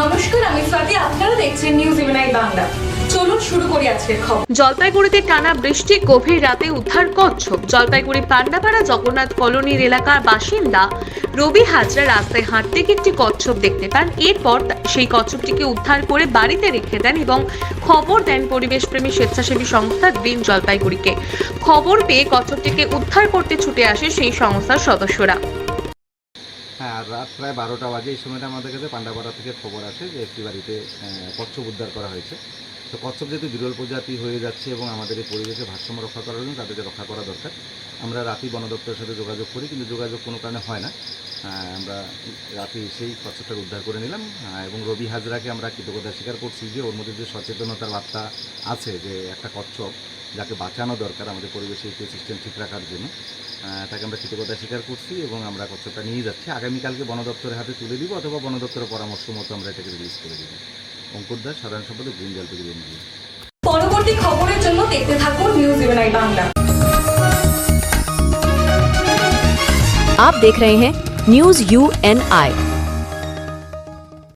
নমস্কার, আমি স্বাতি। আপনারা দেখছেন নিউজ ইভেনাই বাংলা। জলপাইগুড়িতে টানা বৃষ্টি, গভীর রাতে উদ্ধার কচ্ছপ। জলপাইগুড়ি পান্ডাপাড়া জগন্নাথ কলোনির এলাকার বাসিন্দা রবি হাজরা রাস্তায় হাঁটতে একটি কচ্ছপ দেখতে পান। এরপর সেই কচ্ছপটিকে উদ্ধার করে বাড়িতে রেখে দেন এবং খবর দেন পরিবেশপ্রেমী স্বেচ্ছাসেবী সংস্থা গ্রিন জলপাইগুড়িকে। খবর পেয়ে কচ্ছপটিকে উদ্ধার করতে ছুটে আসে সেই সংস্থার সদস্যরা। আর রাত প্রায় বারোটা বাজে। এই সময়টা আমাদের কাছে পান্ডাপাড়া থেকে খবর আসে যে একটি বাড়িতে কচ্ছপ উদ্ধার করা হয়েছে। তো কচ্ছপ যেহেতু বিরল প্রজাতি হয়ে যাচ্ছে এবং আমাদের এই পরিবেশে ভারসাম্য রক্ষা করার জন্য তাদেরকে রক্ষা করা দরকার, আমরা রাতি বন দপ্তরের সাথে যোগাযোগ করি, কিন্তু যোগাযোগ কোনো কারণে হয় না। আমরা রাতে সেই কচ্ছপটাকে উদ্ধার করে নিলাম। এবং রবি হাজরাকে আমরা কৃতজ্ঞতা স্বীকার করছি যে ওর মধ্যে যে সচেতনতার বার্তা আছে যে একটা কচ্ছপ যাকে বাঁচানো দরকার আমাদের পরিবেশে ইকো সিস্টেম ঠিক রাখার জন্য তাকে আমরা কৃতজ্ঞতা স্বীকার করছি এবং আমরা কচ্ছপটা নিয়ে যাচ্ছি আগামীকালকে বন দপ্তরের হাতে তুলে দিব অথবা বন দপ্তরের পরামর্শ মতো আমরা এটাকে রিলিজ করে দিব অঙ্কুর দাস সাধারণ সম্পাদক গ্রিন জলপাইগুড়ি এনজিও পরবর্তী খবরের জন্য দেখতে থাকুন নিউজ ইভেনাই বাংলা आप देख रहे हैं न्यूज यू एन आई